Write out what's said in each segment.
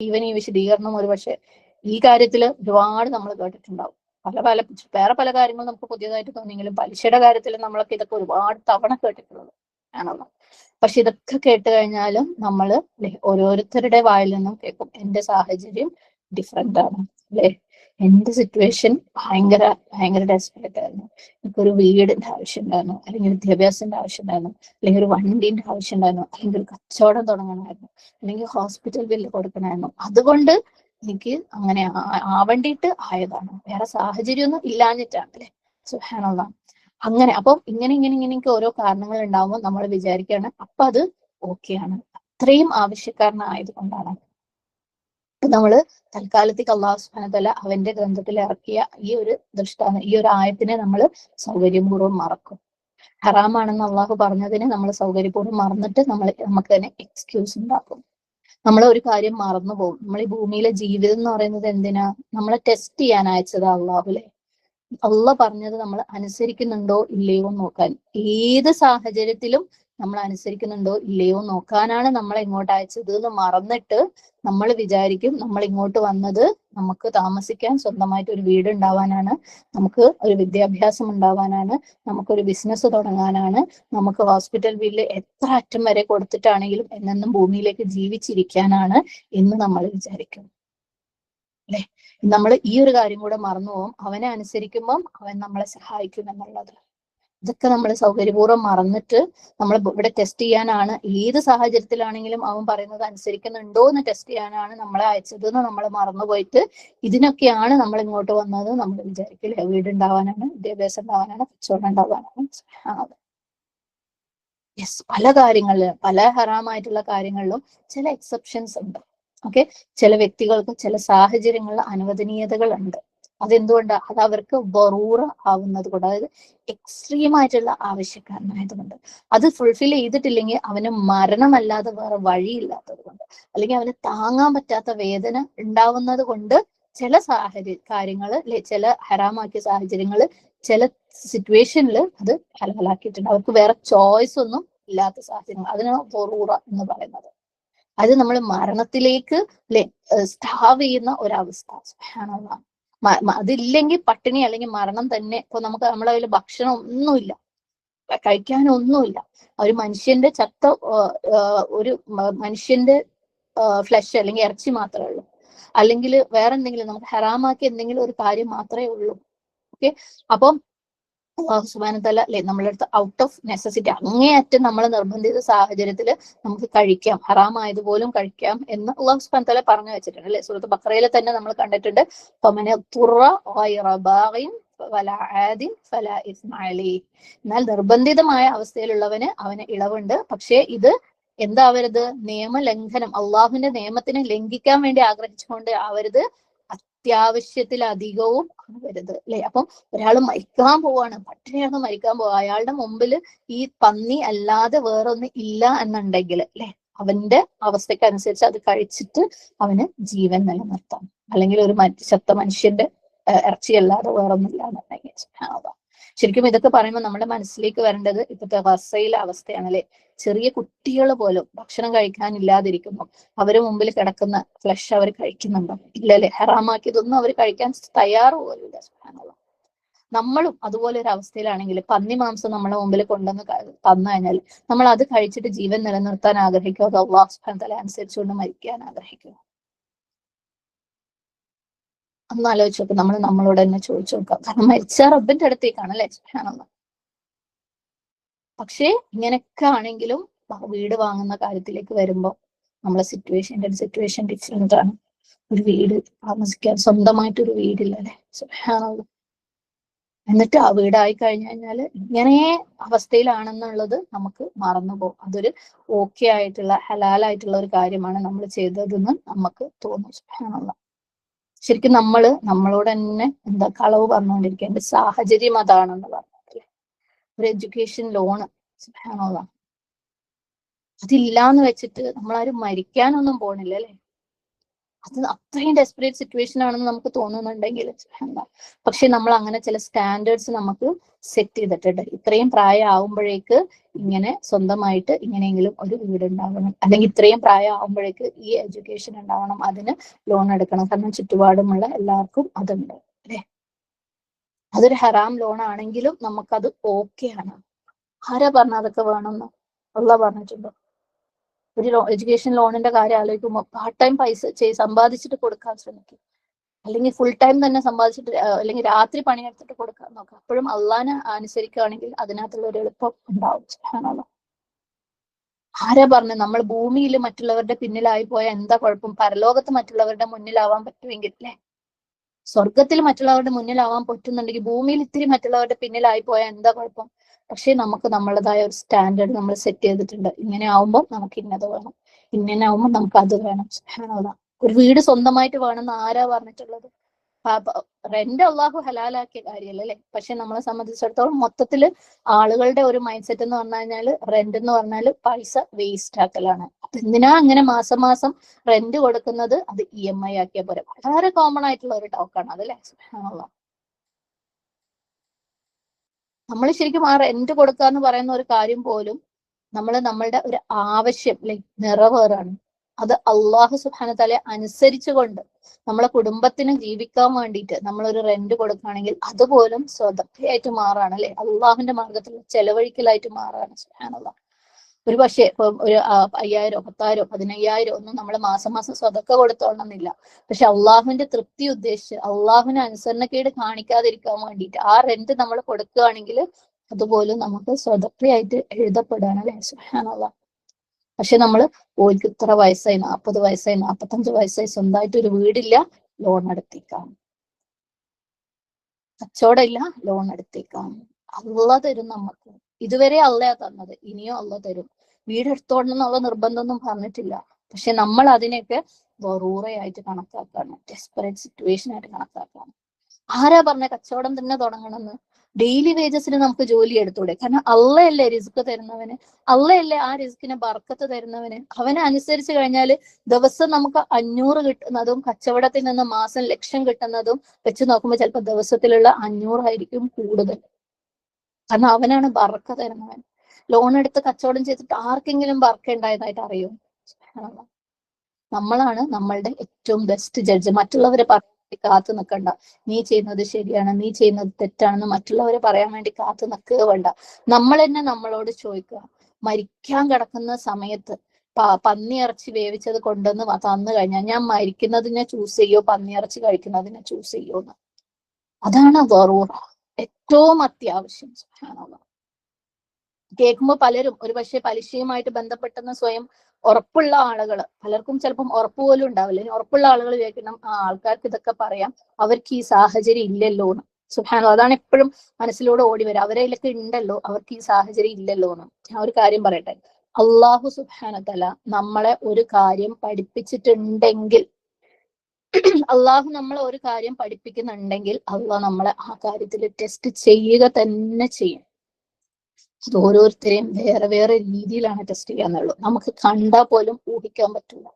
Even ഈ വിശദീകരണം ഒരു പക്ഷെ ഈ കാര്യത്തിൽ ഒരുപാട് നമ്മൾ കേട്ടിട്ടുണ്ടാവും. പല പല വേറെ പല കാര്യങ്ങളും നമുക്ക് പുതിയതായിട്ട് തോന്നിയെങ്കിലും പലിശയുടെ കാര്യത്തിൽ നമ്മളൊക്കെ ഇതൊക്കെ ഒരുപാട് തവണ കേട്ടിട്ടുള്ളത് ആണല്ലോ. പക്ഷെ ഇതൊക്കെ കേട്ട് കഴിഞ്ഞാലും നമ്മൾ ഓരോരുത്തരുടെ വായിൽ നിന്നും കേൾക്കും. എന്റെ സാഹചര്യം ഡിഫറെന്റ് ആണ് അല്ലെ എന്റെ സിറ്റുവേഷൻ ഭയങ്കര ഭയങ്കര ഡെസ്പറേറ്റ് ആയിരുന്നു. എനിക്കൊരു വീടിന്റെ ആവശ്യം ഉണ്ടായിരുന്നു അല്ലെങ്കിൽ വിദ്യാഭ്യാസത്തിന്റെ ആവശ്യം ഉണ്ടായിരുന്നു അല്ലെങ്കിൽ ഒരു വണ്ടിന്റെ ആവശ്യം ഉണ്ടായിരുന്നു അല്ലെങ്കിൽ ഒരു കച്ചവടം തുടങ്ങണമായിരുന്നു അല്ലെങ്കിൽ ഹോസ്പിറ്റൽ ബില്ല് കൊടുക്കണമായിരുന്നു. അതുകൊണ്ട് എനിക്ക് അങ്ങനെ ആവേണ്ടിയിട്ട് ആയതാണ്. വേറെ സാഹചര്യമൊന്നും ഇല്ലാഞ്ഞിട്ടാണ് അല്ലെ? സുഹാനുള്ള അങ്ങനെ അപ്പം ഇങ്ങനെ ഇങ്ങനെ ഇങ്ങനെയൊക്കെ ഓരോ കാരണങ്ങൾ ഉണ്ടാവുമ്പോൾ നമ്മൾ വിചാരിക്കുകയാണ് അപ്പൊ അത് ഓക്കെയാണ് അത്രയും ആവശ്യക്കാരനായത് കൊണ്ടാണ്. നമ്മൾ തൽക്കാലത്തേക്ക് അള്ളാഹു സുബാനത്തല അവന്റെ ഗ്രന്ഥത്തിൽ ഇറക്കിയ ഈ ഒരു ദൃഷ്ടാന്തം ഈ ഒരു ആയത്തിനെ നമ്മൾ സൗകര്യപൂർവം മറക്കും. ഹറാമാണെന്ന് അള്ളാഹു പറഞ്ഞതിനെ നമ്മൾ സൗകര്യപൂർവം മറന്നിട്ട് നമ്മൾ നമുക്ക് തന്നെ എക്സ്ക്യൂസ് ഉണ്ടാക്കും. നമ്മൾ ഒരു കാര്യം മറന്നു പോകും. നമ്മൾ ഈ ഭൂമിയിലെ ജീവിതം എന്ന് പറയുന്നത് എന്തിനാ? നമ്മളെ ടെസ്റ്റ് ചെയ്യാൻ അയച്ചതാ അള്ളാഹുലെ അള്ള പറഞ്ഞത് നമ്മൾ അനുസരിക്കുന്നുണ്ടോ ഇല്ലയോ നോക്കാൻ. ഏത് സാഹചര്യത്തിലും നമ്മൾ അനുസരിക്കുന്നുണ്ടോ ഇല്ലയോ നോക്കാനാണ് നമ്മൾ ഇങ്ങോട്ട് അയച്ചത് എന്ന് മറന്നിട്ട് നമ്മൾ വിചാരിക്കും നമ്മൾ ഇങ്ങോട്ട് വന്നത് നമുക്ക് താമസിക്കാൻ സ്വന്തമായിട്ട് ഒരു വീട് ഉണ്ടാവാനാണ് നമുക്ക് ഒരു വിദ്യാഭ്യാസം ഉണ്ടാവാനാണ് നമുക്കൊരു ബിസിനസ് തുടങ്ങാനാണ് നമുക്ക് ഹോസ്പിറ്റൽ ബില്ല് എത്ര അറ്റം വരെ കൊടുത്തിട്ടാണെങ്കിലും എന്നെന്നും ഭൂമിയിലേക്ക് ജീവിച്ചിരിക്കാനാണ് എന്ന് നമ്മൾ വിചാരിക്കും. അല്ലെ? നമ്മൾ ഈ ഒരു കാര്യം കൂടെ മറന്നു പോകും അവനെ അനുസരിക്കുമ്പം അവൻ നമ്മളെ സഹായിക്കും എന്നുള്ളത്. ഇതൊക്കെ നമ്മൾ സൗകര്യപൂർവം മറന്നിട്ട് നമ്മൾ ഇവിടെ ടെസ്റ്റ് ചെയ്യാനാണ്. ഏത് സാഹചര്യത്തിലാണെങ്കിലും അവൻ പറയുന്നത് അനുസരിക്കുന്നുണ്ടോ എന്ന് ടെസ്റ്റ് ചെയ്യാനാണ് നമ്മളെ അയച്ചത് എന്ന് നമ്മൾ മറന്നുപോയിട്ട് ഇതിനൊക്കെയാണ് നമ്മൾ ഇങ്ങോട്ട് വന്നത്. നമ്മൾ വിചാരിക്കില്ലേ വീട് ഉണ്ടാവാനാണ് വിദ്യാഭ്യാസം ഉണ്ടാവാനാണ് കച്ചവടം ഉണ്ടാവാനാണ്. യെസ് പല കാര്യങ്ങളിലും പല ഹറാമായിട്ടുള്ള കാര്യങ്ങളിലും ചില എക്സെപ്ഷൻസ് ഉണ്ട്. ഓക്കെ ചില വ്യക്തികൾക്ക് ചില സാഹചര്യങ്ങളിൽ അനുവദനീയതകൾ ഉണ്ട്. അതെന്തുകൊണ്ടാ? അത് അവർക്ക് ബറൂറ ആവുന്നത് കൊണ്ട്. അതായത് എക്സ്ട്രീം ആയിട്ടുള്ള ആവശ്യക്കാരനായതുകൊണ്ട്. അത് ഫുൾഫിൽ ചെയ്തിട്ടില്ലെങ്കിൽ അവന് മരണമല്ലാതെ വേറെ വഴിയില്ലാത്തത് കൊണ്ട്. അല്ലെങ്കിൽ അവന് താങ്ങാൻ പറ്റാത്ത വേദന ഉണ്ടാവുന്നത് കൊണ്ട് ചില സാഹചര്യ കാര്യങ്ങൾ ചില ഹരാമാക്കിയ സാഹചര്യങ്ങൾ ചില സിറ്റുവേഷനിൽ അത് ഹലാലാക്കിയിട്ടുണ്ട്. അവർക്ക് വേറെ ചോയ്സ് ഒന്നും ഇല്ലാത്ത സാഹചര്യങ്ങൾ. അതിനാണ് ബറൂറ എന്ന് പറയുന്നത്. അത് നമ്മൾ മരണത്തിലേക്ക് അല്ലെ സ്റ്റാവ് ചെയ്യുന്ന ഒരവസ്ഥ. സുബ്ഹാനല്ലാഹ്. അതില്ലെങ്കിൽ പട്ടിണി അല്ലെങ്കിൽ മരണം തന്നെ ഇപ്പൊ നമുക്ക് നമ്മളെ കയ്യിൽ ഭക്ഷണം ഒന്നുമില്ല. കഴിക്കാനൊന്നുമില്ല. ഒരു മനുഷ്യന്റെ ചത്ത ഒരു മനുഷ്യന്റെ ഫ്ലഷ് അല്ലെങ്കിൽ ഇറച്ചി മാത്രമേ ഉള്ളൂ. അല്ലെങ്കിൽ വേറെ എന്തെങ്കിലും നമുക്ക് ഹറാമാക്കി എന്തെങ്കിലും ഒരു കാര്യം മാത്രമേ ഉള്ളൂ. ഓക്കെ? അപ്പം സുബാനത്തല്ല അല്ലെ നമ്മളെ അടുത്ത് ഔട്ട് ഓഫ് നെസസിറ്റി അങ്ങേയറ്റം നമ്മൾ നിർബന്ധിത സാഹചര്യത്തിൽ നമുക്ക് കഴിക്കാം. ഹറാമായത് പോലും കഴിക്കാം എന്ന് അള്ളാഹു സുബാനത്തല പറഞ്ഞു വെച്ചിട്ടുണ്ട് അല്ലെ സുഹൃത്ത് ബക്രയിൽ തന്നെ നമ്മൾ കണ്ടിട്ടുണ്ട്. എന്നാൽ നിർബന്ധിതമായ അവസ്ഥയിലുള്ളവന് അവന് ഇളവുണ്ട് പക്ഷേ ഇത് എന്താവരുത്? നിയമലംഘനം. അള്ളാഹുവിന്റെ നിയമത്തിനെ ലംഘിക്കാൻ വേണ്ടി ആഗ്രഹിച്ചുകൊണ്ട് ആവരുത്. അത്യാവശ്യത്തിലധികവും ആവരുത് അല്ലെ? അപ്പം ഒരാൾ മരിക്കാൻ പോവാണ്. പട്ടിണിയാണ് മരിക്കാൻ പോവാ. അയാളുടെ മുമ്പിൽ ഈ പന്നി അല്ലാതെ വേറൊന്നും ഇല്ല എന്നുണ്ടെങ്കിൽ അല്ലെ? അവന്റെ അവസ്ഥയ്ക്ക് അനുസരിച്ച് അത് കഴിച്ചിട്ട് അവന് ജീവൻ നിലനിർത്താം. അല്ലെങ്കിൽ ഒരു ചത്ത മനുഷ്യന്റെ ഇറച്ചി അല്ലാതെ വേറൊന്നുമില്ല എന്നുണ്ടെങ്കിൽ. ശരിക്കും ഇതൊക്കെ പറയുമ്പോൾ നമ്മുടെ മനസ്സിലേക്ക് വരേണ്ടത് ഇപ്പോഴത്തെ ഗസയിലെ അവസ്ഥയാണ് അല്ലെ? ചെറിയ കുട്ടികൾ പോലും ഭക്ഷണം കഴിക്കാനില്ലാതിരിക്കുന്നു അവർ മുമ്പിൽ കിടക്കുന്ന ഫ്ലഷ് അവർ കഴിക്കുന്നുണ്ടോ? ഇല്ലല്ലേ? ഹറാമാക്കിയതൊന്നും അവർ കഴിക്കാൻ തയ്യാറ് പോലും സുബ്ഹാനല്ലാഹ്. നമ്മളും അതുപോലെ ഒരു അവസ്ഥയിലാണെങ്കിൽ പന്നി മാംസം നമ്മളെ മുമ്പിൽ കൊണ്ടുവന്ന് തന്നു കഴിഞ്ഞാൽ നമ്മൾ അത് കഴിച്ചിട്ട് ജീവൻ നിലനിർത്താൻ ആഗ്രഹിക്കുക. അത് അള്ളാഹു സുഹാൻ തല അനുസരിച്ചുകൊണ്ട് മരിക്കാൻ ആഗ്രഹിക്കുക. ഒന്ന് ആലോചിച്ച് നമ്മൾ നമ്മളോട് തന്നെ ചോദിച്ചു നോക്കാം. കാരണം മരിച്ച റബ്ബിന്റെ അടുത്തേക്കാണ് അല്ലെ? സുബ്ഹാനല്ലാഹ്. പക്ഷേ ഇങ്ങനെയൊക്കെ ആണെങ്കിലും വീട് വാങ്ങുന്ന കാര്യത്തിലേക്ക് വരുമ്പോൾ നമ്മളെ സിറ്റുവേഷൻ സിറ്റുവേഷൻ ഡിഫറെന്റ് ആണ് ഒരു വീട് താമസിക്കാൻ സ്വന്തമായിട്ട് ഒരു വീടില്ല. എന്നിട്ട് ആ വീടായി കഴിഞ്ഞു കഴിഞ്ഞാൽ ഇങ്ങനെ അവസ്ഥയിലാണെന്നുള്ളത് നമുക്ക് മറന്നു പോകും. അതൊരു ഓക്കെ ആയിട്ടുള്ള ഹലാലായിട്ടുള്ള ഒരു കാര്യമാണ് നമ്മൾ ചെയ്തതെന്ന് നമുക്ക് തോന്നും. സുബ്ഹാനല്ലാഹ്. ശരിക്കും നമ്മൾ നമ്മളോട് തന്നെ എന്താ കളവ് പറഞ്ഞുകൊണ്ടിരിക്കുക സാഹചര്യം അതാണെന്ന് പറഞ്ഞിട്ടില്ലേ ഒരു എഡ്യൂക്കേഷൻ ലോണ് അതില്ല അതില്ലാന്ന് വെച്ചിട്ട് നമ്മളാരും മരിക്കാനൊന്നും പോണില്ല അല്ലെ? അത് അത്രയും ഡെസ്പറേറ്റ് സിറ്റുവേഷൻ ആണെന്ന് നമുക്ക് തോന്നുന്നുണ്ടെങ്കിൽ പക്ഷെ നമ്മൾ അങ്ങനെ ചില സ്റ്റാൻഡേർഡ്സ് നമുക്ക് സെറ്റ് ചെയ്തിട്ടുണ്ട്. ഇത്രയും പ്രായം ആവുമ്പോഴേക്ക് ഇങ്ങനെ സ്വന്തമായിട്ട് ഇങ്ങനെയെങ്കിലും ഒരു വീട് ഉണ്ടാവണം അല്ലെങ്കിൽ ഇത്രയും പ്രായം ആവുമ്പോഴേക്ക് ഈ എഡ്യൂക്കേഷൻ ഉണ്ടാവണം. അതിന് ലോൺ എടുക്കണം. കാരണം ചുറ്റുപാടുമുള്ള എല്ലാവർക്കും അതുണ്ട്. അല്ലെ? അതൊരു ഹറാം ലോൺ ആണെങ്കിലും നമുക്കത് ഓക്കെ ആണ്. ആരാ പറഞ്ഞ അതൊക്കെ വേണമെന്ന് അല്ല പറഞ്ഞിട്ടുണ്ടോ. ഒരു ലോ എഡ്യൂക്കേഷൻ ലോണിന്റെ കാര്യം ആലോചിക്കുമ്പോൾ പാർട്ട് ടൈം പൈസ ചെയ് സമ്പാദിച്ചിട്ട് കൊടുക്കാൻ ശ്രമിക്കും. അല്ലെങ്കിൽ ഫുൾ ടൈം തന്നെ സമ്പാദിച്ചിട്ട് അല്ലെങ്കിൽ രാത്രി പണിയെടുത്തിട്ട് കൊടുക്കാൻ നോക്കുക അപ്പോഴും അള്ളാനെ അനുസരിക്കുകയാണെങ്കിൽ അതിനകത്തുള്ള ഒരു എളുപ്പം ഉണ്ടാവും. ആരാ പറഞ്ഞു നമ്മൾ ഭൂമിയിൽ മറ്റുള്ളവരുടെ പിന്നിലായി പോയാൽ എന്താ കുഴപ്പം? പരലോകത്ത് മറ്റുള്ളവരുടെ മുന്നിലാവാൻ പറ്റുമെങ്കിൽ അല്ലെ? സ്വർഗത്തിൽ മറ്റുള്ളവരുടെ മുന്നിലാവാൻ പറ്റുന്നുണ്ടെങ്കിൽ ഭൂമിയിൽ ഇത്തിരി മറ്റുള്ളവരുടെ പിന്നിലായി പോയാൽ എന്താ കുഴപ്പം? പക്ഷേ നമുക്ക് നമ്മളതായ ഒരു സ്റ്റാൻഡേർഡ് നമ്മൾ സെറ്റ് ചെയ്തിട്ടുണ്ട്. ഇങ്ങനെ ആവുമ്പോൾ നമുക്ക് ഇന്നത് വേണം. ഇങ്ങനെ ആവുമ്പോൾ നമുക്ക് അത് വേണം. ഒരു വീട് സ്വന്തമായിട്ട് വേണം എന്ന് ആരാ പറഞ്ഞിട്ടുള്ളത്? റെന്റ് അള്ളാഹു ഹലാലാക്കിയ കാര്യമല്ല? അല്ലെ പക്ഷെ നമ്മളെ സംബന്ധിച്ചിടത്തോളം മൊത്തത്തിൽ ആളുകളുടെ ഒരു മൈൻഡ് സെറ്റ് എന്ന് പറഞ്ഞു കഴിഞ്ഞാൽ റെന്റ് എന്ന് പറഞ്ഞാൽ പൈസ വേസ്റ്റ് ആക്കലാണ്. അപ്പൊ എന്തിനാ അങ്ങനെ മാസം മാസം റെന്റ് കൊടുക്കുന്നത്? അത് ഇ എം ഐ ആക്കിയ പോലെ വളരെ കോമൺ ആയിട്ടുള്ള ഒരു ടോക്കാണ് അതല്ലേ? സുബ്ഹാനല്ലാഹ്. നമ്മൾ ശരിക്കും ആ റെന്റ് കൊടുക്കാന്ന് പറയുന്ന ഒരു കാര്യം പോലും നമ്മൾ നമ്മളുടെ ഒരു ആവശ്യം ലൈക് നിറവേറാണ് അത് അള്ളാഹു സുഹാന തല അനുസരിച്ചുകൊണ്ട് നമ്മളെ കുടുംബത്തിന് ജീവിക്കാൻ വേണ്ടിയിട്ട് നമ്മളൊരു റെന്റ് കൊടുക്കുകയാണെങ്കിൽ അതുപോലും സ്വതക്കയായിട്ട് മാറാണ് അല്ലെ? അള്ളാഹുവിന്റെ മാർഗത്തിൽ ചെലവഴിക്കലായിട്ട് മാറാണ് സുബാനുള്ള ഒരു പക്ഷേ ഇപ്പൊ ഒരു അയ്യായിരോ പത്തായിരോ പതിനയ്യായിരോ ഒന്നും നമ്മൾ മാസം മാസം സ്വതക്ക കൊടുത്തോളണമെന്നില്ല പക്ഷെ അള്ളാഹുവിന്റെ തൃപ്തി ഉദ്ദേശിച്ച് അള്ളാഹുവിന് അനുസരണക്കേട് കാണിക്കാതിരിക്കാൻ വേണ്ടിയിട്ട് ആ റെന്റ് നമ്മൾ കൊടുക്കുകയാണെങ്കിൽ അതുപോലും നമുക്ക് സ്വതക്കയായിട്ട് എഴുതപ്പെടാണ് അല്ലെ? സുഹാനുള്ള പക്ഷെ നമ്മൾ ഓർക്ക് ഇത്ര വയസ്സായി നാൽപ്പത് വയസ്സായി നാൽപ്പത്തഞ്ച് വയസ്സായി സ്വന്തമായിട്ട് ഒരു വീടില്ല ലോൺ എടുത്തേക്കാം. കച്ചവടമില്ല ലോൺ എടുത്തേക്കാം. അള്ള തരും നമുക്ക് ഇതുവരെ അള്ളയാ തന്നത് ഇനിയും അള്ള തരും. വീട് എടുത്തോളണം എന്നുള്ള നിർബന്ധമൊന്നും പറഞ്ഞിട്ടില്ല. പക്ഷെ നമ്മൾ അതിനെയൊക്കെ വറൂറയായിട്ട് കണക്കാക്കാണ് ഡെസ്പറേറ്റ് സിറ്റുവേഷൻ ആയിട്ട് കണക്കാക്കാണ്. ആരാ പറഞ്ഞ കച്ചവടം തന്നെ തുടങ്ങണമെന്ന്? ഡെയിലി വേജസിന് നമുക്ക് ജോലി എടുത്തൂടെ? കാരണം അള്ളയല്ലേ റിസ്ക് തരുന്നവന്? അള്ളയല്ലേ ആ റിസ്കിനെ ബർക്കത്ത് തരുന്നവന്? അവനെ അനുസരിച്ച് കഴിഞ്ഞാൽ ദിവസം നമുക്ക് അഞ്ഞൂറ് കിട്ടുന്നതും കച്ചവടത്തിൽ നിന്ന് മാസം ലക്ഷം കിട്ടുന്നതും വെച്ച് നോക്കുമ്പോൾ ചിലപ്പോൾ ദിവസത്തിലുള്ള അഞ്ഞൂറായിരിക്കും കൂടുതൽ. കാരണം അവനാണ് ബർക്ക തരുന്നവൻ. ലോൺ എടുത്ത് കച്ചവടം ചെയ്തിട്ട് ആർക്കെങ്കിലും ബർക്ക ഉണ്ടായതായിട്ട് അറിയോ. നമ്മളാണ് നമ്മളുടെ ഏറ്റവും ബെസ്റ്റ് ജഡ്ജ് മറ്റുള്ളവരെ വേണ്ടി കാത്തു നിൽക്കണ്ട നീ ചെയ്യുന്നത് ശരിയാണ് നീ ചെയ്യുന്നത് തെറ്റാണെന്ന് മറ്റുള്ളവരെ പറയാൻ വേണ്ടി കാത്തു നിൽക്കുക വേണ്ട. നമ്മൾ തന്നെ നമ്മളോട് ചോദിക്കുക. മരിക്കാൻ കിടക്കുന്ന സമയത്ത് പന്നി ഇറച്ചി വേവിച്ചത് കൊണ്ടുവന്ന് തന്നു കഴിഞ്ഞാൽ ഞാൻ മരിക്കുന്നതിനെ ചൂസ് ചെയ്യോ പന്നി ഇറച്ചി കഴിക്കുന്നതിനെ ചൂസ് ചെയ്യോ എന്ന്. അതാണ് വറൂറ ഏറ്റവും അത്യാവശ്യം. സുബ്ഹാനല്ലാഹ്. കേൾക്കുമ്പോൾ പലരും ഒരു പക്ഷേ പലിശയുമായിട്ട് ബന്ധപ്പെട്ടെന്ന് സ്വയം ഉറപ്പുള്ള ആളുകൾ പലർക്കും ചിലപ്പം ഉറപ്പ് പോലും ഉണ്ടാവില്ല. ഇനി ഉറപ്പുള്ള ആളുകൾ വിചാരിക്കണം ആ ആൾക്കാർക്ക് ഇതൊക്കെ പറയാം. അവർക്ക് ഈ സാഹചര്യം ഇല്ലല്ലോ എന്ന്. സുഹാനോ അതാണ് എപ്പോഴും മനസ്സിലൂടെ ഓടി വരിക അവരെയൊക്കെ ഉണ്ടല്ലോ അവർക്ക് ഈ സാഹചര്യം ഇല്ലല്ലോ എന്ന്. ഞാൻ ഒരു കാര്യം പറയട്ടെ. അള്ളാഹു സുഹാനത്തല നമ്മളെ ഒരു കാര്യം പഠിപ്പിച്ചിട്ടുണ്ടെങ്കിൽ അള്ളാഹു നമ്മളെ ഒരു കാര്യം പഠിപ്പിക്കുന്നുണ്ടെങ്കിൽ അള്ളാഹ് നമ്മളെ ആ കാര്യത്തിൽ ടെസ്റ്റ് ചെയ്യുക തന്നെ ചെയ്യും. ഓരോരുത്തരെയും വേറെ വേറെ രീതിയിലാണ് ടെസ്റ്റ് ചെയ്യാന്നുള്ളൂ നമുക്ക് കണ്ടാൽ പോലും ഊഹിക്കാൻ പറ്റില്ല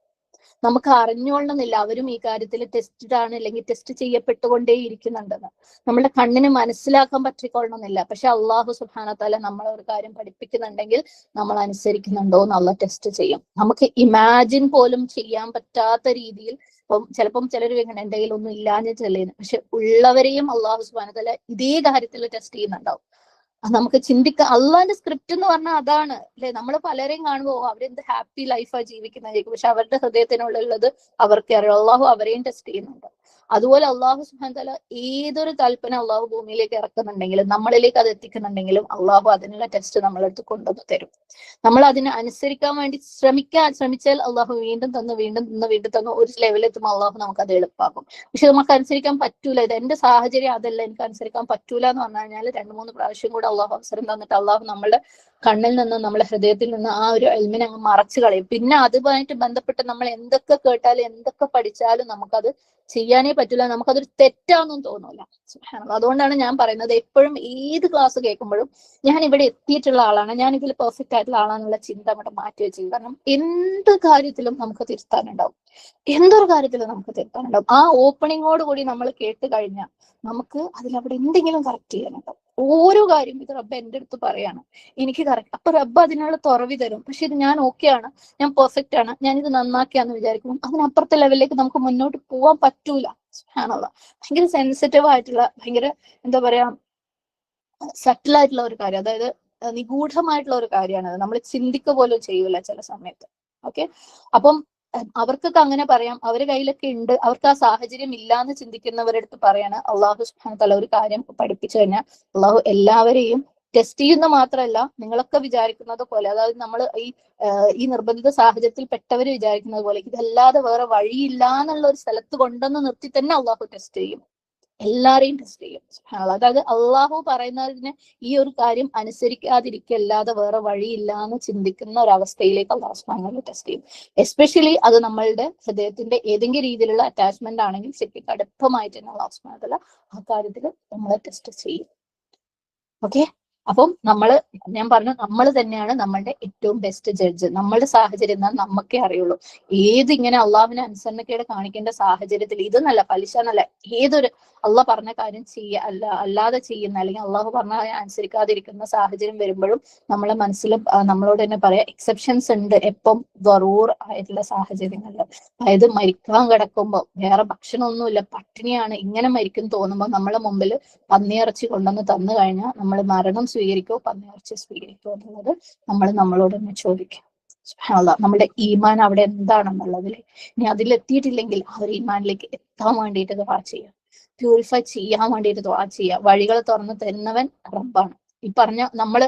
നമുക്ക് അറിഞ്ഞോളണമെന്നില്ല അവരും ഈ കാര്യത്തിൽ ടെസ്റ്റഡ് ആണ് അല്ലെങ്കിൽ ടെസ്റ്റ് ചെയ്യപ്പെട്ടുകൊണ്ടേ ഇരിക്കുന്നുണ്ടെന്ന്. നമ്മുടെ കണ്ണിന് മനസ്സിലാക്കാൻ പറ്റിക്കൊള്ളണമെന്നില്ല. പക്ഷെ അള്ളാഹു സുബാനത്താല നമ്മളെ ഒരു കാര്യം പഠിപ്പിക്കുന്നുണ്ടെങ്കിൽ നമ്മൾ അനുസരിക്കുന്നുണ്ടോ എന്നുള്ള ടെസ്റ്റ് ചെയ്യും. നമുക്ക് ഇമാജിൻ പോലും ചെയ്യാൻ പറ്റാത്ത രീതിയിൽ ഇപ്പം ചിലപ്പം ചിലർ വെക്കണം എന്തെങ്കിലും ഒന്നും ഇല്ലാഞ്ഞ ചെല്ലുന്നു പക്ഷെ ഉള്ളവരെയും അള്ളാഹു സുബാനത്താല ഇതേ കാര്യത്തിൽ ടെസ്റ്റ് ചെയ്യുന്നുണ്ടാവും. നമുക്ക് ചിന്തിക്കാം അള്ളാന്റെ സ്ക്രിപ്റ്റ് എന്ന് പറഞ്ഞാൽ അതാണ്. അല്ലെ നമ്മൾ പലരെയും കാണുമ്പോൾ "ഓ, അവരെന്ത് ഹാപ്പി ലൈഫാ ജീവിക്കുന്നതായിരിക്കും. പക്ഷെ അവരുടെ ഹൃദയത്തിനുള്ളിലുള്ളത് അവർക്ക് അറിയാം അള്ളാഹു അവരെയും ടെസ്റ്റ് ചെയ്യുന്നുണ്ട്. അതുപോലെ അള്ളാഹു സുഹാൻ തല ഏതൊരു കൽപ്പന അള്ളാഹു ഭൂമിയിലേക്ക് ഇറക്കുന്നുണ്ടെങ്കിലും നമ്മളിലേക്ക് അത് എത്തിക്കുന്നുണ്ടെങ്കിലും അള്ളാഹു അതിനുള്ള ടെസ്റ്റ് നമ്മളെടുത്ത് കൊണ്ടുവന്ന് തരും. നമ്മൾ അതിനെ അനുസരിക്കാൻ വേണ്ടി ശ്രമിക്കാൻ ശ്രമിച്ചാൽ അള്ളാഹു വീണ്ടും തന്നു വീണ്ടും തന്നു വീണ്ടും തന്നു ഒരു ലെവലെത്തുമ്പോൾ അള്ളാഹു നമുക്ക് അത് എളുപ്പമാക്കും പക്ഷെ നമുക്ക് അനുസരിക്കാൻ പറ്റൂല. ഇത് എന്റെ സാഹചര്യം അതല്ല. എനിക്ക് അനുസരിക്കാൻ പറ്റൂല എന്ന് പറഞ്ഞു കഴിഞ്ഞാൽ രണ്ടു മൂന്ന് പ്രാവശ്യം കൂടെ അള്ളാഹു അവസരം തന്നിട്ട് അള്ളാഹു നമ്മളുടെ കണ്ണിൽ നിന്ന് നമ്മുടെ ഹൃദയത്തിൽ നിന്ന് ആ ഒരു എൽമിനെ അങ്ങ് മറച്ചു കളയും. പിന്നെ അതുമായിട്ട് ബന്ധപ്പെട്ട് നമ്മൾ എന്തൊക്കെ കേട്ടാലും എന്തൊക്കെ പഠിച്ചാലും നമുക്കത് ചെയ്യാനേ പറ്റില്ല നമുക്കതൊരു തെറ്റാന്നും തോന്നൂല. സുബ്ഹാനല്ലാഹ്. അതുകൊണ്ടാണ് ഞാൻ പറയുന്നത് എപ്പോഴും ഏത് ക്ലാസ് കേൾക്കുമ്പോഴും ഞാൻ ഇവിടെ എത്തിയിട്ടുള്ള ആളാണ്. ഞാൻ ഇതിൽ പെർഫെക്റ്റ് ആയിട്ടുള്ള ആളാണെന്നുള്ള ചിന്ത അങ്ങോട്ട് മാറ്റി വെച്ചു കാരണം എന്ത് കാര്യത്തിലും നമുക്ക് തിരുത്താനുണ്ടാവും. എന്തൊരു കാര്യത്തിലും നമുക്ക് തിരുത്താനുണ്ടാവും. ആ ഓപ്പണിങ്ങോട് കൂടി നമ്മൾ കേട്ട് കഴിഞ്ഞാൽ നമുക്ക് അതിലവിടെ എന്തെങ്കിലും കറക്റ്റ് ചെയ്യാനുണ്ടാവും. ഓരോ കാര്യം ഇത് റബ്ബ് എന്റെ അടുത്ത് പറയാണ്. എനിക്ക് കറക്റ്റ് അപ്പൊ റബ്ബ് അതിനുള്ള തുറവി തരും. പക്ഷെ ഇത് ഞാൻ ഓക്കെ ആണ്. ഞാൻ പെർഫെക്റ്റ് ആണ്. ഞാൻ ഇത് നന്നാക്കിയാന്ന് വിചാരിക്കും അതിനപ്പുറത്തെ ലെവലിലേക്ക് നമുക്ക് മുന്നോട്ട് പോവാൻ പറ്റൂല. ആണല്ല. ഭയങ്കര സെൻസിറ്റീവ് ആയിട്ടുള്ള ഭയങ്കര എന്താ പറയാ സെറ്റിൽ ആയിട്ടുള്ള ഒരു കാര്യം. അതായത് നിഗൂഢമായിട്ടുള്ള ഒരു കാര്യമാണ്. നമ്മൾ ചിന്തിക്ക പോലും ചെയ്യൂല ചില സമയത്ത്. ഓക്കെ അപ്പം അവർക്കൊക്കെ അങ്ങനെ പറയാം. അവരുടെ കയ്യിലൊക്കെ ഉണ്ട്. അവർക്ക് ആ സാഹചര്യം ഇല്ലാന്ന് ചിന്തിക്കുന്നവരുടെ അടുത്ത് പറയാണ്. അള്ളാഹു സുഹാൻ തല ഒരു കാര്യം പഠിപ്പിച്ചു കഴിഞ്ഞാൽ അള്ളാഹു എല്ലാവരെയും ടെസ്റ്റ് ചെയ്യുന്ന മാത്രമല്ല നിങ്ങളൊക്കെ വിചാരിക്കുന്നത് പോലെ അതായത് നമ്മൾ ഈ ഈ നിർബന്ധിത സാഹചര്യത്തിൽ പെട്ടവർ വിചാരിക്കുന്നത് പോലെ ഇതല്ലാതെ വേറെ വഴിയില്ല എന്നുള്ള ഒരു സ്ഥലത്ത് കൊണ്ടെന്ന് നിർത്തി തന്നെ അള്ളാഹു ടെസ്റ്റ് ചെയ്യും. എല്ലാരെയും ടെസ്റ്റ് ചെയ്യും. അതായത് അള്ളാഹു പറയുന്നതിന് ഈ ഒരു കാര്യം അനുസരിക്കാതിരിക്കല്ലാതെ വേറെ വഴിയില്ല എന്ന് ചിന്തിക്കുന്ന ഒരവസ്ഥയിലേക്ക് അള്ളാഹു സുബ്ഹാനഹു ടെസ്റ്റ് ചെയ്യും. എസ്പെഷ്യലി അത് നമ്മളുടെ ഹൃദയത്തിന്റെ ഏതെങ്കിലും രീതിയിലുള്ള അറ്റാച്ച്മെന്റ് ആണെങ്കിൽ ശരിക്കും അടുപ്പമായിട്ട് തന്നെ അള്ളാഹു ആ കാര്യത്തിൽ നമ്മളെ ടെസ്റ്റ് ചെയ്യും. ഓക്കെ അപ്പം നമ്മൾ ഞാൻ പറഞ്ഞു നമ്മൾ തന്നെയാണ് നമ്മളുടെ ഏറ്റവും ബെസ്റ്റ് ജഡ്ജ് നമ്മളുടെ സാഹചര്യം എന്നാൽ നമുക്കേ അറിയുള്ളൂ. ഏത് ഇങ്ങനെ അള്ളാഹുവിനെ അനുസരണക്കേട് കാണിക്കേണ്ട സാഹചര്യത്തിൽ ഇതെന്നല്ല പലിശ എന്നല്ല ഏതൊരു അള്ളാഹ് പറഞ്ഞ കാര്യം ചെയ്യ അല്ല അല്ലാതെ ചെയ്യുന്ന അല്ലെങ്കിൽ അള്ളാഹു പറഞ്ഞ കാര്യം അനുസരിക്കാതിരിക്കുന്ന സാഹചര്യം വരുമ്പോഴും നമ്മളെ മനസ്സിൽ നമ്മളോട് തന്നെ പറയാം എക്സെപ്ഷൻസ് ഉണ്ട് എപ്പം? വറൂർ ആയിട്ടുള്ള സാഹചര്യങ്ങളിൽ. അതായത് മരിക്കാൻ കിടക്കുമ്പോൾ വേറെ ഭക്ഷണമൊന്നുമില്ല പട്ടിണിയാണ് ഇങ്ങനെ മരിക്കും തോന്നുമ്പോൾ നമ്മളെ മുമ്പിൽ പന്നിയിറച്ചി കൊണ്ടുവന്ന് തന്നു കഴിഞ്ഞാൽ നമ്മൾ മരണം സ്വീകരിക്കോ പന്നിയിറച്ചി സ്വീകരിക്കോ എന്നുള്ളത് നമ്മൾ നമ്മളോട് തന്നെ ചോദിക്കാം. നമ്മുടെ ഈമാൻ അവിടെ എന്താണെന്നുള്ളതിൽ ഇനി അതിലെത്തിയിട്ടില്ലെങ്കിൽ ആ ഒരു ഈമാനിലേക്ക് എത്താൻ വേണ്ടിയിട്ട് ചെയ്യാം. പ്യൂരിഫൈ ചെയ്യാൻ വേണ്ടിയിട്ട് ദുആ ചെയ്യുക വഴികൾ തുറന്നു തരുന്നവൻ റബ്ബാണ്. ഈ പറഞ്ഞ നമ്മൾ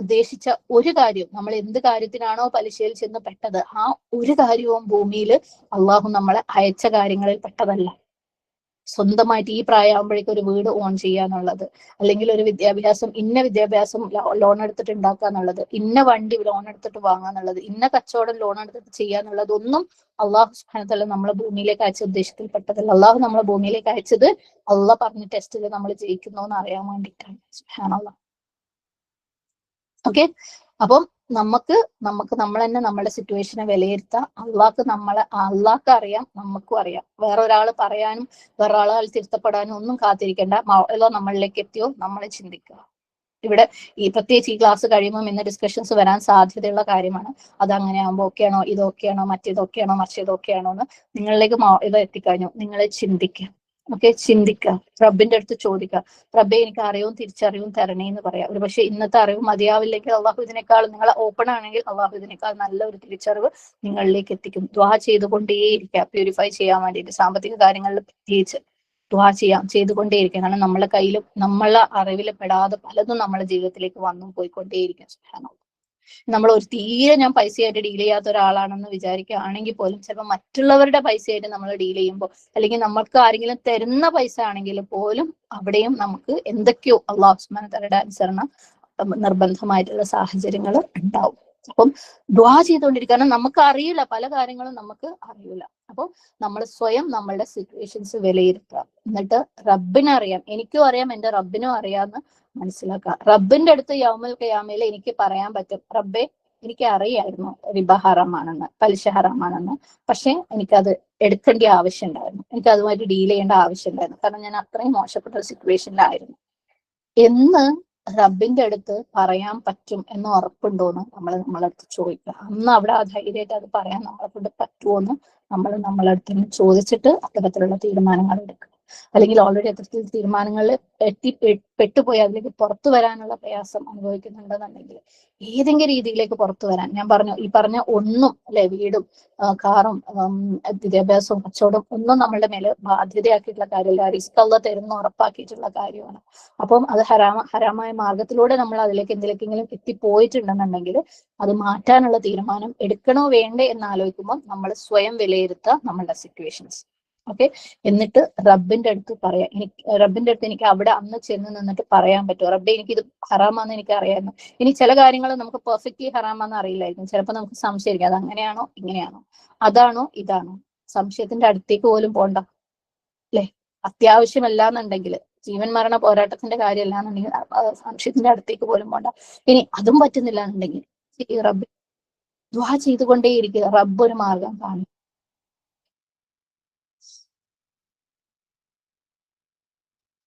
ഉദ്ദേശിച്ച ഒരു കാര്യം നമ്മൾ എന്ത് കാര്യത്തിനാണോ പലിശയിൽ ചെന്ന് പെട്ടത് ആ ഒരു കാര്യവും ഭൂമിയിൽ അള്ളാഹു നമ്മളെ അയച്ച കാര്യങ്ങളിൽ പെട്ടതല്ല. സ്വന്തമായിട്ട് ഈ പ്രായമാകുമ്പോഴേക്കും ഒരു വീട് ഓൺ ചെയ്യാന്നുള്ളത്. അല്ലെങ്കിൽ ഒരു വിദ്യാഭ്യാസം ഇന്ന വിദ്യാഭ്യാസം ലോൺ എടുത്തിട്ട് ഉണ്ടാക്കുക എന്നുള്ളത് ഇന്ന വണ്ടി ലോൺ എടുത്തിട്ട് വാങ്ങുക എന്നുള്ളത് ഇന്ന കച്ചവടം ലോൺ എടുത്തിട്ട് ചെയ്യുക എന്നുള്ളത് ഒന്നും അള്ളാഹു സുഹാനത്തല്ല നമ്മളെ ഭൂമിയിലേക്ക് അയച്ച ഉദ്ദേശത്തിൽ പെട്ടതല്ല അള്ളാഹു നമ്മളെ ഭൂമിയിലേക്ക് അയച്ചത് അള്ളാഹ് പറഞ്ഞ ടെസ്റ്റിൽ നമ്മൾ ജയിക്കുന്നു എന്ന് അറിയാൻ വേണ്ടിയിട്ടാണ് ഓക്കെ അപ്പം നമുക്ക് നമുക്ക് നമ്മൾ തന്നെ നമ്മുടെ സിറ്റുവേഷനെ വിലയിരുത്താം. അള്ളാഹ്ക്ക് നമ്മളെ അള്ളാഹ്ക്ക് അറിയാം നമുക്കും അറിയാം. വേറെ ഒരാൾ പറയാനും വേറെ ആളുകൾ തിരുത്തപ്പെടാനും ഒന്നും കാത്തിരിക്കേണ്ട. ഏതോ നമ്മളിലേക്ക് എത്തിയോ? നമ്മളെ ചിന്തിക്കുക. ഇവിടെ ഈ പ്രത്യേകിച്ച് ഈ ക്ലാസ് കഴിയുമ്പോൾ ഇന്ന് ഡിസ്കഷൻസ് വരാൻ സാധ്യതയുള്ള കാര്യമാണ്. അത് അങ്ങനെ ആകുമ്പോൾ ഓക്കെയാണോ ഇതൊക്കെയാണോ മറ്റേതൊക്കെയാണോ മറ്റേതൊക്കെയാണോ എന്ന് നിങ്ങളിലേക്ക് ഇത് എത്തിക്കഴിഞ്ഞു. നിങ്ങളെ ചിന്തിക്കുക. ഓക്കെ ചിന്തിക്കുക റബ്ബിന്റെ അടുത്ത് ചോദിക്കുക റബ്ബെ എനിക്ക് അറിവും തിരിച്ചറിവും തരണേ എന്ന് പറയാം. ഒരു പക്ഷെ ഇന്നത്തെ അറിവ് മതിയാവില്ലെങ്കിൽ അള്ളാഹു ഇതിനേക്കാൾ നിങ്ങൾ ഓപ്പൺ ആണെങ്കിൽ അള്ളാഹു ഇതിനേക്കാൾ നല്ല ഒരു തിരിച്ചറിവ് നിങ്ങളിലേക്ക് എത്തിക്കും. ദ്വാ ചെയ്തുകൊണ്ടേയിരിക്കുക പ്യൂരിഫൈ ചെയ്യാൻ വേണ്ടിയിട്ട് സാമ്പത്തിക കാര്യങ്ങളിൽ പ്രത്യേകിച്ച് ദ്വാ ചെയ്യാം. ചെയ്തുകൊണ്ടേയിരിക്കുക കാരണം നമ്മളെ കയ്യിലും നമ്മളെ അറിവിൽ പെടാതെ പലതും നമ്മളെ ജീവിതത്തിലേക്ക് വന്നും പോയിക്കൊണ്ടേയിരിക്കും. സുഹാനം നമ്മൾ ഒരു തീരെ ഞാൻ പൈസയായിട്ട് ഡീൽ ചെയ്യാത്ത ഒരാളാണെന്ന് വിചാരിക്കുകയാണെങ്കിൽ പോലും ചിലപ്പോൾ മറ്റുള്ളവരുടെ പൈസയായിട്ട് നമ്മൾ ഡീൽ ചെയ്യുമ്പോൾ അല്ലെങ്കിൽ നമ്മൾക്ക് ആരെങ്കിലും തരുന്ന പൈസ ആണെങ്കിൽ പോലും അവിടെയും നമുക്ക് എന്തൊക്കെയോ അള്ളാഹു സുബ്ഹാനഹു തരുടെ അനുസരണം നിർബന്ധമായിട്ടുള്ള സാഹചര്യങ്ങൾ ഉണ്ടാവും. അപ്പം ദ്വാ ചെയ്തുകൊണ്ടിരിക്കുക കാരണം നമുക്ക് അറിയില്ല പല കാര്യങ്ങളും നമുക്ക് അറിയില്ല. അപ്പോൾ നമ്മൾ സ്വയം നമ്മളുടെ സിറ്റുവേഷൻസ് വിലയിരുത്തുക. എന്നിട്ട് റബ്ബിനെ അറിയാം. എനിക്കും അറിയാം എന്റെ റബ്ബിനും അറിയാമെന്ന് മനസ്സിലാക്കുക റബ്ബിന്റെ അടുത്ത് യൗമൽ കയാമയിൽ എനിക്ക് പറയാൻ പറ്റും റബ്ബെ എനിക്ക് അറിയായിരുന്നു റിബ ഹറാമാണെന്ന് പക്ഷെ എനിക്കത് എടുക്കേണ്ട ആവശ്യം ഉണ്ടായിരുന്നു എനിക്ക് അതുമായിട്ട് ഡീൽ ചെയ്യേണ്ട ആവശ്യം ഉണ്ടായിരുന്നു കാരണം ഞാൻ അത്രയും മോശപ്പെട്ട ഒരു സിറ്റുവേഷനിലായിരുന്നു. എന്ന് റബ്ബിന്റെ അടുത്ത് പറയാൻ പറ്റും എന്ന് ഉറപ്പുണ്ടോന്ന് നമ്മൾ നമ്മളടുത്ത് ചോദിക്കുക. അന്ന് അവിടെ ആ ധൈര്യമായിട്ട് അത് പറയാൻ നമ്മളെ കൊണ്ട് പറ്റുമോ എന്ന് നമ്മൾ നമ്മളടുത്ത് ചോദിച്ചിട്ട് അത്തരത്തിലുള്ള തീരുമാനങ്ങൾ എടുക്കുക. അല്ലെങ്കിൽ ഓൾറെഡി അത്തരത്തിൽ തീരുമാനങ്ങളിൽ എത്തി പെട്ടുപോയി അതിലേക്ക് പുറത്തു വരാനുള്ള പ്രയാസം അനുഭവിക്കുന്നുണ്ടെന്നുണ്ടെങ്കിൽ ഏതെങ്കിലും രീതിയിലേക്ക് പുറത്തു വരാൻ. ഞാൻ പറഞ്ഞു ഈ പറഞ്ഞ ഒന്നും അല്ലെ വീടും കാറും വിദ്യാഭ്യാസവും കച്ചവടം ഒന്നും നമ്മളുടെ മേലെ ബാധ്യതയാക്കിയിട്ടുള്ള കാര്യമല്ല. റിസ്ക് അല്ല തരുന്ന ഉറപ്പാക്കിയിട്ടുള്ള കാര്യമാണ്. അപ്പം അത് ഹരാമ ഹരാമായ മാർഗത്തിലൂടെ നമ്മൾ അതിലേക്ക് എന്തിലേക്കെങ്കിലും എത്തിപ്പോയിട്ടുണ്ടെന്നുണ്ടെങ്കിൽ അത് മാറ്റാനുള്ള തീരുമാനം എടുക്കണോ വേണ്ടേ എന്ന് ആലോചിക്കുമ്പോൾ നമ്മൾ സ്വയം വിലയിരുത്തുക നമ്മളുടെ സിറ്റുവേഷൻസ് ഓക്കെ? എന്നിട്ട് റബ്ബിന്റെ അടുത്ത് പറയാം. എനിക്ക് റബ്ബിന്റെ അടുത്ത് എനിക്ക് അവിടെ അന്ന് ചെന്ന് നിന്നിട്ട് പറയാൻ പറ്റുമോ? റബ്ബെ എനിക്ക് ഇത് ഹറാമാന്ന് എനിക്ക് അറിയാമായിരുന്നു ഇനി ചില കാര്യങ്ങൾ നമുക്ക് പെർഫെക്റ്റ്ലി ഹറാമാന്ന് അറിയില്ലായിരിക്കും. ചിലപ്പോൾ നമുക്ക് സംശയിക്കാം അത് അങ്ങനെയാണോ? ഇങ്ങനെയാണോ? അതാണോ? ഇതാണോ? സംശയത്തിന്റെ അടുത്തേക്ക് പോലും പോണ്ട. അല്ലെ? അത്യാവശ്യമല്ല എന്നുണ്ടെങ്കിൽ ജീവൻ മരണ പോരാട്ടത്തിന്റെ കാര്യമല്ല എന്നുണ്ടെങ്കിൽ സംശയത്തിന്റെ അടുത്തേക്ക് പോലും പോണ്ട. ഇനി അതും പറ്റുന്നില്ല എന്നുണ്ടെങ്കിൽ റബ്ബ് ദ്വാ ചെയ്തുകൊണ്ടേയിരിക്കുക. റബ്ബ് ഒരു മാർഗം കാണും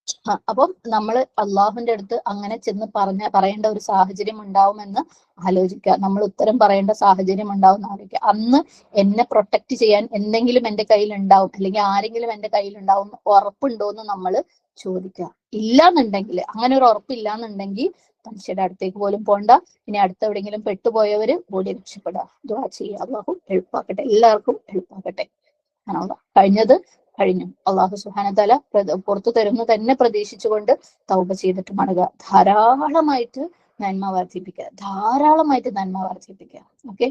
ആ, അപ്പം നമ്മൾ അള്ളാഹുവിന്റെ അടുത്ത് അങ്ങനെ ചെന്ന് പറഞ്ഞ പറയേണ്ട ഒരു സാഹചര്യം ഉണ്ടാവുമെന്ന് ആലോചിക്കുക. നമ്മൾ ഉത്തരം പറയേണ്ട സാഹചര്യം ഉണ്ടാവും എന്ന് ആലോചിക്കുക. അന്ന് എന്നെ പ്രൊട്ടക്ട് ചെയ്യാൻ എന്തെങ്കിലും എന്റെ കയ്യിൽ ഉണ്ടാവും അല്ലെങ്കിൽ ആരെങ്കിലും എന്റെ കയ്യിൽ ഉണ്ടാവും ഉറപ്പുണ്ടോ എന്ന് നമ്മൾ ചോദിക്കുക. ഇല്ലാന്നുണ്ടെങ്കിൽ അങ്ങനെ ഒരു ഉറപ്പില്ല എന്നുണ്ടെങ്കിൽ മനുഷ്യരുടെ അടുത്തേക്ക് പോലും പോണ്ട. ഇനി അടുത്ത് എവിടെയെങ്കിലും പെട്ടുപോയവര് ഓടി രക്ഷപ്പെടുക. ദുആ ചെയ്യുക. അള്ളാഹു എളുപ്പാക്കട്ടെ. എല്ലാവർക്കും എളുപ്പാക്കട്ടെ. കഴിഞ്ഞത് കഴിഞ്ഞു. അള്ളാഹു സുഹാനതല പുറത്തു തരുന്നു തന്നെ പ്രതീക്ഷിച്ചുകൊണ്ട് തൗബ ചെയ്തിട്ട് മടങ്ങുക ധാരാളമായിട്ട് നന്മ വർദ്ധിപ്പിക്കുക. ധാരാളമായിട്ട് നന്മ വർദ്ധിപ്പിക്കുക. ഓക്കെ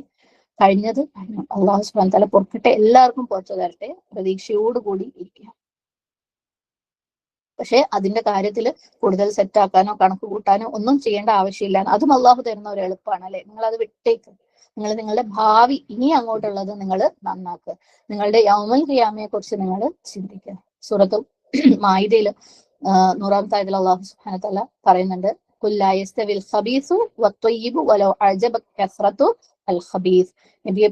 കഴിഞ്ഞത് കഴിഞ്ഞു. അള്ളാഹു സുഹാൻ തല പുറത്തിട്ട് എല്ലാവർക്കും പുറത്തു തരട്ടെ. പ്രതീക്ഷയോടുകൂടി ഇരിക്കുക. പക്ഷെ അതിന്റെ കാര്യത്തിൽ കൂടുതൽ സെറ്റാക്കാനോ കണക്ക് കൂട്ടാനോ ഒന്നും ചെയ്യേണ്ട ആവശ്യമില്ല. അതും അള്ളാഹു തരുന്ന ഒരു എളുപ്പമാണ് അല്ലെ? നിങ്ങൾ അത് വിട്ടേക്ക്. നിങ്ങൾ നിങ്ങളുടെ ഭാവി ഇനി അങ്ങോട്ടുള്ളത് നിങ്ങൾ നന്നാക്കുക നിങ്ങളുടെ യൗമൽ ക്രിയാമയെ കുറിച്ച് നിങ്ങൾ ചിന്തിക്കുക സൂറത്തും മായിദയിൽ നൂറാമത്തെ ആയതിൽ അള്ളാഹു സുഹാനത്തല്ല പറയുന്നുണ്ട്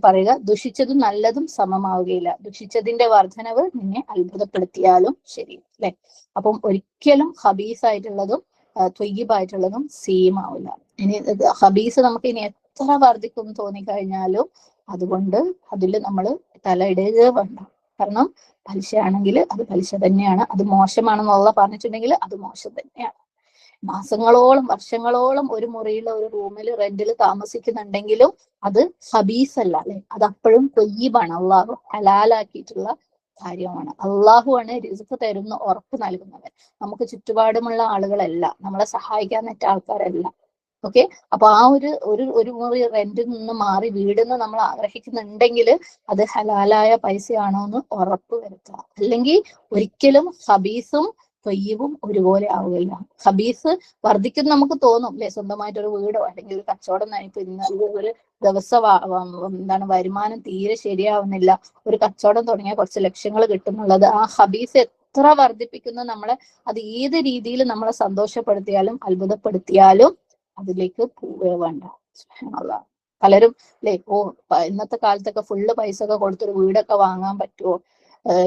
പറയുക ദുഷിച്ചതും നല്ലതും സമമാവുകയില്ല. ദുഷിച്ചതിന്റെ വർധനവ് നിന്നെ അത്ഭുതപ്പെടുത്തിയാലും ശരി. അല്ലെ? അപ്പം ഒരിക്കലും ഹബീസ് ആയിട്ടുള്ളതും ത്വയ്യബായിട്ടുള്ളതും സെയിം ആവില്ല. ഇനി ഹബീസ് നമുക്ക് ഇനി എത്ര വർദ്ധിക്കും തോന്നിക്കഴിഞ്ഞാലും അതുകൊണ്ട് അതിൽ നമ്മൾ തലയിടുക വേണ്ട. കാരണം പലിശയാണെങ്കിൽ അത് പലിശ തന്നെയാണ്. അത് മോശമാണെന്നുള്ള പറഞ്ഞിട്ടുണ്ടെങ്കിൽ അത് മോശം തന്നെയാണ്. മാസങ്ങളോളം വർഷങ്ങളോളം ഒരു മുറിയിലെ ഒരു റൂമിൽ റെന്റിൽ താമസിക്കുന്നുണ്ടെങ്കിലും അത് ഹബീസ് അല്ല? അല്ലെ അത് അപ്പോഴും തൊയ്യബാണ് അള്ളാഹു ഹലാലാക്കിയിട്ടുള്ള കാര്യമാണ്. അള്ളാഹു ആണ് റിസ്ക് തരുന്ന ഉറപ്പ് നൽകുന്നവൻ. നമുക്ക് ചുറ്റുപാടുമുള്ള ആളുകളല്ല. നമ്മളെ സഹായിക്കാൻ പറ്റിയ ആൾക്കാരല്ല. ഓക്കെ? അപ്പൊ ആ ഒരു ഒരു ഒരു മുറി റെന്റിൽ നിന്ന് മാറി വീടെന്ന് നമ്മൾ ആഗ്രഹിക്കുന്നുണ്ടെങ്കിൽ അത് ഹലാലായ പൈസയാണോ എന്ന് ഉറപ്പ് വരുത്തുക. അല്ലെങ്കിൽ ഒരിക്കലും ഹബീസും തൊയ്യവും ഒരുപോലെ ആവുകയില്ല. ഹബീസ് വർദ്ധിക്കുന്ന നമുക്ക് തോന്നും അല്ലെ? സ്വന്തമായിട്ട് ഒരു വീടോ അല്ലെങ്കിൽ ഒരു കച്ചവടം നയിപ്പ് ഇന്ന് ഒരു ദിവസം എന്താണ് വരുമാനം തീരെ ശരിയാവുന്നില്ല. ഒരു കച്ചവടം തുടങ്ങിയ കുറച്ച് ലക്ഷ്യങ്ങൾ കിട്ടുന്നുള്ളത്. ആ ഹബീസ് എത്ര വർദ്ധിപ്പിക്കുന്നു നമ്മളെ അത് ഏത് രീതിയിൽ നമ്മളെ സന്തോഷപ്പെടുത്തിയാലും അത്ഭുതപ്പെടുത്തിയാലും അതിലേക്ക് വേണ്ട. പലരും അല്ലെ ഓ ഇന്നത്തെ കാലത്തൊക്കെ ഫുള്ള് പൈസ ഒക്കെ കൊടുത്തൊരു വീടൊക്കെ വാങ്ങാൻ പറ്റുമോ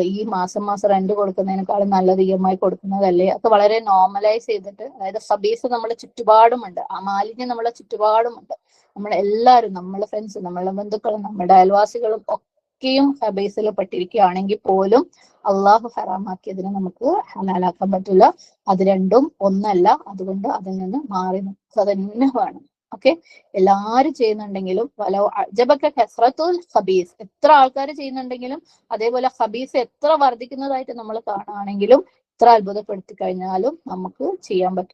ഈ മാസം മാസം റെന്റ് കൊടുക്കുന്നതിനേക്കാളും നല്ലത് ഇ എം ഐ കൊടുക്കുന്നതല്ലേ? ഒക്കെ വളരെ നോർമലൈസ് ചെയ്തിട്ട് അതായത് സബീസ് നമ്മുടെ ചുറ്റുപാടുമുണ്ട്. ആ മാലിന്യം നമ്മളെ ചുറ്റുപാടുമുണ്ട്. നമ്മളെല്ലാവരും നമ്മളെ ഫ്രണ്ട്സ് നമ്മളെ ബന്ധുക്കളും നമ്മുടെ അയൽവാസികളും ഒക്കെയും ഹബൈസിൽ പെട്ടിരിക്കുകയാണെങ്കിൽ പോലും അള്ളാഹു ഹറാമാക്കിയതിനെ നമുക്ക് ഹലാലാക്കാൻ പറ്റില്ല. അത് രണ്ടും ഒന്നല്ല. അതുകൊണ്ട് അതിൽ നിന്ന് മാറി നിൽക്കുക തന്നെ വേണം. ഓക്കെ? എല്ലാരും ചെയ്യുന്നുണ്ടെങ്കിലും വല ജബക്കെ ഹെസ്രത്തുൽ ഹബീസ് എത്ര ആൾക്കാർ ചെയ്യുന്നുണ്ടെങ്കിലും അതേപോലെ ഹബീസ് എത്ര വർദ്ധിക്കുന്നതായിട്ട് നമ്മൾ കാണുകയാണെങ്കിലും എത്ര അത്ഭുതപ്പെടുത്തി കഴിഞ്ഞാലും നമുക്ക് ചെയ്യാൻ പറ്റും.